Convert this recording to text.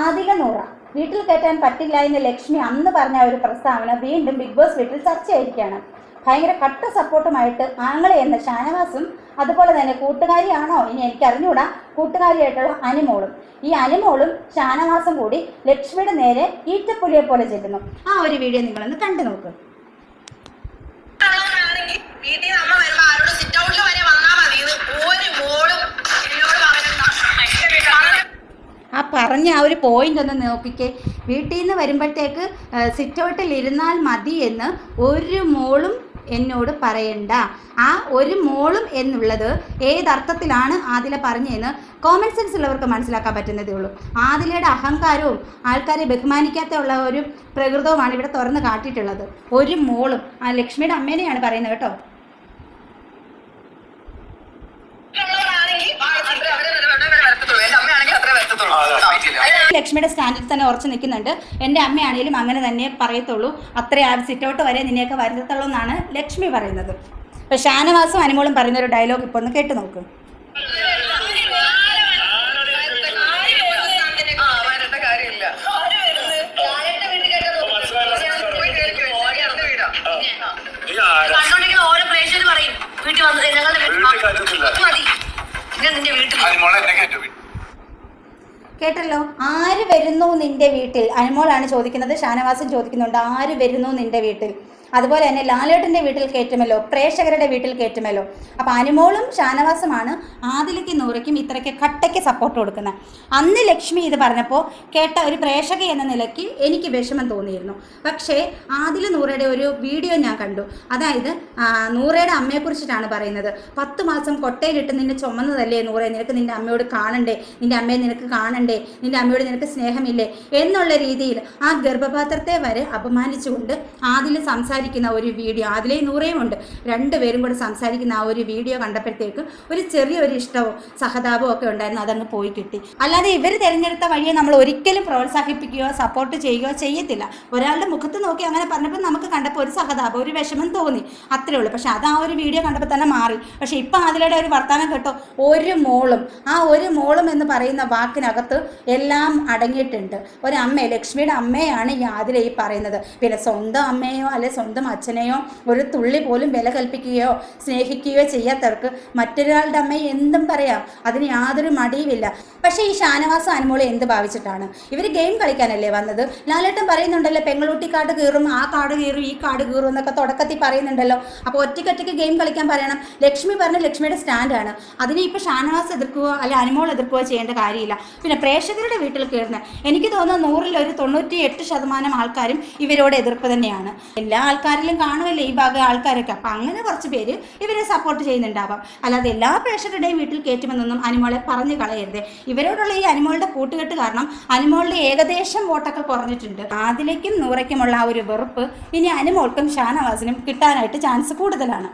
ആദില നൂറ വീട്ടിൽ കയറ്റാൻ പറ്റില്ല എന്ന് ലക്ഷ്മി അന്ന് പറഞ്ഞ ഒരു പ്രസ്താവന വീണ്ടും ബിഗ് ബോസ് വീട്ടിൽ ചർച്ചയായിരിക്കുകയാണ്. ഭയങ്കര കട്ട സപ്പോർട്ടുമായിട്ട് ആങ്ങളെ എന്ന ഷാനവാസും അതുപോലെ തന്നെ കൂട്ടുകാരിയാണോ ഇനി എനിക്ക് അറിഞ്ഞുകൂടാ കൂട്ടുകാരിയായിട്ടുള്ള അനുമോളും. ഈ അനുമോളും ഷാനവാസും കൂടി ലക്ഷ്മിയുടെ നേരെ ഈറ്റപ്പുലിയെ പോലെ ചെല്ലുന്നു. ആ ഒരു വീഡിയോ നിങ്ങളൊന്ന് കണ്ടു നോക്ക്. പറഞ്ഞ ആ ഒരു പോയിന്റ് ഒന്ന് നോക്കിക്കേ. വീട്ടിൽ നിന്ന് വരുമ്പോഴത്തേക്ക് സിറ്റ് ഔട്ടിൽ ഇരുന്നാൽ മതി എന്ന് ഒരു മോളും എന്നോട് പറയണ്ട. ആ ഒരു മോളും എന്നുള്ളത് ഏതർത്ഥത്തിലാണ് ആദില പറഞ്ഞതെന്ന് കോമൺ സെൻസ് ഉള്ളവർക്ക് മനസ്സിലാക്കാൻ പറ്റുന്നതേ ഉള്ളൂ. ആദിലയുടെ അഹങ്കാരവും ആൾക്കാരെ ബഹുമാനിക്കാത്ത ഉള്ള ഒരു പ്രകൃതവുമാണ് ഇവിടെ തുറന്ന് കാട്ടിയിട്ടുള്ളത്. ഒരു മോളും ആ ലക്ഷ്മിയുടെ അമ്മേനെയാണ് പറയുന്നത് കേട്ടോ. ലക്ഷ്മിയുടെ സ്റ്റാൻഡിൽ തന്നെ ഉറച്ചു നിൽക്കുന്നുണ്ട് എന്റെ അമ്മയാണെങ്കിലും അങ്ങനെ തന്നെ പറയത്തുള്ളൂ അത്രയും ആ സിറ്റൗട്ട് വരെ നിന്നെയൊക്കെ വരുത്തത്തുള്ളൂ എന്നാണ് ലക്ഷ്മി പറയുന്നത് ഇപ്പൊ ഷാനവാസും അനുമോളും പറയുന്ന ഒരു ഡയലോഗ് ഇപ്പൊ ഒന്ന് കേട്ടു നോക്ക് വീട്ടിൽ വന്ന് ഞങ്ങളുടെ വീട്ടിൽ മതി നിന്റെ വീട്ടിൽ കേട്ടല്ലോ? ആര് വരുന്നു നിന്റെ വീട്ടിൽ? അനുമോളാണ് ചോദിക്കുന്നത് ഷാനവാസും ചോദിക്കുന്നുണ്ട് ആര് വരുന്നു നിന്റെ വീട്ടിൽ? അതുപോലെ തന്നെ ലാലേട്ടന്റെ വീട്ടിൽ കയറ്റുമല്ലോ പ്രേക്ഷകരുടെ വീട്ടിൽ കയറ്റുമല്ലോ. അപ്പോൾ അനുമോളും ഷാനവാസുമാണ് ആദിലയ്ക്ക് നൂറയ്ക്കും ഇത്രയ്ക്ക് കട്ടയ്ക്ക് സപ്പോർട്ട് കൊടുക്കുന്നത്. അന്ന് ലക്ഷ്മി ഇത് പറഞ്ഞപ്പോൾ കേട്ട ഒരു പ്രേക്ഷക എന്ന നിലയ്ക്ക് എനിക്ക് വിഷമം തോന്നിയിരുന്നു. പക്ഷേ ആദില നൂറയുടെ ഒരു വീഡിയോ ഞാൻ കണ്ടു. അതായത് നൂറയുടെ അമ്മയെക്കുറിച്ചിട്ടാണ് പറയുന്നത്. പത്ത് മാസം കൊട്ടയിലിട്ട് നിന്നെ ചുമന്നതല്ലേ നൂറെ? നിനക്ക് നിന്റെ അമ്മയോട് കാണണ്ടേ? നിന്റെ അമ്മയെ നിനക്ക് കാണണ്ടേ? നിന്റെ അമ്മയോട് നിനക്ക് സ്നേഹമില്ലേ? എന്നുള്ള രീതിയിൽ ആ ഗർഭപാത്രത്തെ വരെ അപമാനിച്ചുകൊണ്ട് ആദിൽ സംസാരിക്കുന്ന ഒരു വീഡിയോ. അതിലേ നൂറേയും ഉണ്ട്. രണ്ടുപേരും കൂടെ സംസാരിക്കുന്ന ആ ഒരു വീഡിയോ കണ്ടപ്പോഴത്തേക്ക് ഒരു ചെറിയൊരു ഇഷ്ടവും സഹതാപവും ഒക്കെ ഉണ്ടായിരുന്നു. അതങ്ങ് പോയി കിട്ടി. അല്ലാതെ ഇവർ തിരഞ്ഞെടുത്ത വഴിയെ നമ്മൾ ഒരിക്കലും പ്രോത്സാഹിപ്പിക്കുകയോ സപ്പോർട്ട് ചെയ്യുകയോ ചെയ്യത്തില്ല. ഒരാളുടെ മുഖത്ത് നോക്കി അങ്ങനെ പറഞ്ഞപ്പോൾ നമുക്ക് കണ്ടപ്പോൾ ഒരു സഹതാപം ഒരു വിഷമം തോന്നി. അത്രേ ഉള്ളൂ. പക്ഷേ അത് ആ ഒരു വീഡിയോ കണ്ടപ്പോൾ തന്നെ മാറി. പക്ഷേ ഇപ്പം അതിലൂടെ ഒരു വർത്തമാനം കേട്ടോ ഒരു മോളും. ആ ഒരു മോളും എന്ന് പറയുന്ന വാക്കിനകത്ത് എല്ലാം അടങ്ങിയിട്ടുണ്ട്. ഒരു അമ്മ ലക്ഷ്മിയുടെ അമ്മയാണ് ഈ ആതിര ഈ പറയുന്നത്. പിന്നെ സ്വന്തം അമ്മയോ അല്ലെ സ്വന്തം അച്ഛനെയോ ഒരു തുള്ളി പോലും വില കൽപ്പിക്കുകയോ സ്നേഹിക്കുകയോ ചെയ്യാത്തവർക്ക് മറ്റൊരാളുടെ അമ്മയെ എന്തും പറയാം. അതിന് യാതൊരു മടിയുമില്ല. പക്ഷേ ഈ ഷാനവാസ അനുമോളെ എന്ത് ഭാവിച്ചിട്ടാണ്? ഇവർ ഗെയിം കളിക്കാനല്ലേ വന്നത്? ലാലേട്ടൻ പറയുന്നുണ്ടല്ലോ പെങ്ങളൂട്ടി കാട് കീറും ആ കാട് കീറും ഈ കാട് കീറും എന്നൊക്കെ തുടക്കത്തിൽ പറയുന്നുണ്ടല്ലോ. അപ്പോൾ ഒറ്റയ്ക്കൊറ്റയ്ക്ക് ഗെയിം കളിക്കാൻ പറയണം. ലക്ഷ്മി പറഞ്ഞ ലക്ഷ്മിയുടെ സ്റ്റാൻഡാണ് അതിനെ ഇപ്പോൾ ഷാനവാസ് എതിർക്കുകയോ അല്ലെ അനുമോൾ എതിർക്കുകയോ ചെയ്യേണ്ട കാര്യമില്ല. പിന്നെ പ്രേക്ഷകരുടെ വീട്ടിൽ കയറുന്നത് എനിക്ക് തോന്നുന്നു നൂറിൽ ഒരു തൊണ്ണൂറ്റി എട്ട് ശതമാനം ആൾക്കാരും ഇവരോട് എതിർപ്പ് തന്നെയാണ്. എല്ലാ ആൾക്കാരിലും കാണുമല്ലേ ഈ ഭാഗം ആൾക്കാരൊക്കെ? അപ്പം അങ്ങനെ കുറച്ച് പേര് ഇവരെ സപ്പോർട്ട് ചെയ്യുന്നുണ്ടാവാം. അല്ലാതെ എല്ലാ പ്രേക്ഷകരുടെയും വീട്ടിൽ കയറ്റുമെന്നൊന്നും അനുമോളെ പറഞ്ഞു കളയരുത്. ഇവരോടുള്ള ഈ അനിമോളുടെ കൂട്ടുകെട്ട് കാരണം അനുമോളുടെ ഏകദേശം വോട്ടൊക്കെ കുറഞ്ഞിട്ടുണ്ട്. ആദിലേക്കും നൂറയ്ക്കുമുള്ള ആ ഒരു വെറുപ്പ് ഇനി അനുമോൾക്കും ഷാനവാസിനും കിട്ടാനായിട്ട് ചാൻസ് കൂടുതലാണ്.